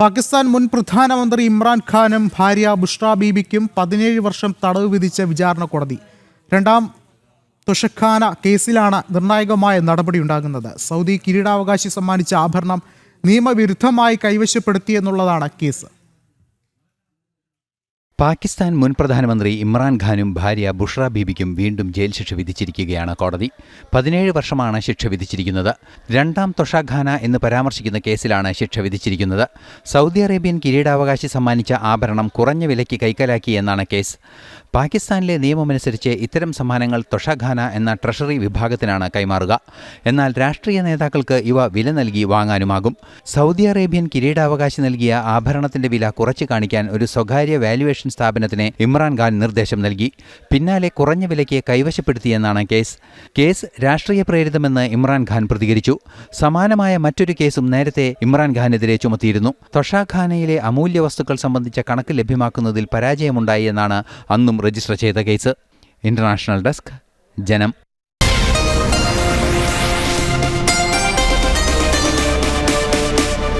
പാകിസ്ഥാൻ മുൻ പ്രധാനമന്ത്രി ഇമ്രാൻഖാനും ഭാര്യ ബുഷ്ര ബീബിക്കും പതിനേഴ് വർഷം തടവ് വിധിച്ച വിചാരണ കോടതി. രണ്ടാം തുഷഖാന കേസിലാണ് നിർണായകമായ നടപടി ഉണ്ടാകുന്നത്. സൗദി കിരീടാവകാശി സമ്മാനിച്ച ആഭരണം നിയമവിരുദ്ധമായി കൈവശപ്പെടുത്തിയെന്നുള്ളതാണ് കേസ്. പാകിസ്ഥാൻ മുൻ പ്രധാനമന്ത്രി ഇമ്രാൻഖാനും ഭാര്യ ബുഷ്ര ബീബിക്കും വീണ്ടും ജയിൽ ശിക്ഷ വിധിച്ചിരിക്കുകയാണ് കോടതി. പതിനേഴ് വർഷമാണ് ശിക്ഷ വിധിച്ചിരിക്കുന്നത്. രണ്ടാം തൊഷാഖാന എന്ന് പരാമർശിക്കുന്ന കേസിലാണ് ശിക്ഷ വിധിച്ചിരിക്കുന്നത്. സൗദി അറേബ്യൻ കിരീടാവകാശി സമ്മാനിച്ച ആഭരണം കുറഞ്ഞ വിലയ്ക്ക് കൈക്കലാക്കി എന്നാണ് കേസ്. പാകിസ്ഥാനിലെ നിയമമനുസരിച്ച് ഇത്തരം സമ്മാനങ്ങൾ തൊഷാഖാന എന്ന ട്രഷറി വിഭാഗത്തിനാണ് കൈമാറുക. എന്നാൽ രാഷ്ട്രീയ നേതാക്കൾക്ക് ഇവ വില നൽകി വാങ്ങാനുമാകും. സൗദി അറേബ്യൻ കിരീടാവകാശി നൽകിയ ആഭരണത്തിന്റെ വില കുറച്ച് കാണിക്കാൻ ഒരു സ്വകാര്യ വാല്യുവേഷൻ സ്ഥാപനത്തിന് ഇമ്രാൻഖാൻ നിർദ്ദേശം നൽകി. പിന്നാലെ കുറഞ്ഞ വിലയ്ക്ക് കൈവശപ്പെടുത്തിയെന്നാണ് കേസ്. കേസ് രാഷ്ട്രീയ പ്രേരിതമെന്ന് ഇമ്രാൻഖാൻ പ്രതികരിച്ചു. സമാനമായ മറ്റൊരു കേസും നേരത്തെ ഇമ്രാൻഖാനെതിരെ ചുമത്തിയിരുന്നു. തൊഷാഖാനയിലെ അമൂല്യ വസ്തുക്കൾ സംബന്ധിച്ച കണക്ക് ലഭ്യമാക്കുന്നതിൽ പരാജയമുണ്ടായി എന്നാണ് അന്നും രജിസ്റ്റർ ചെയ്ത കേസ്. ഇന്റർനാഷണൽ ഡെസ്ക് ജനം.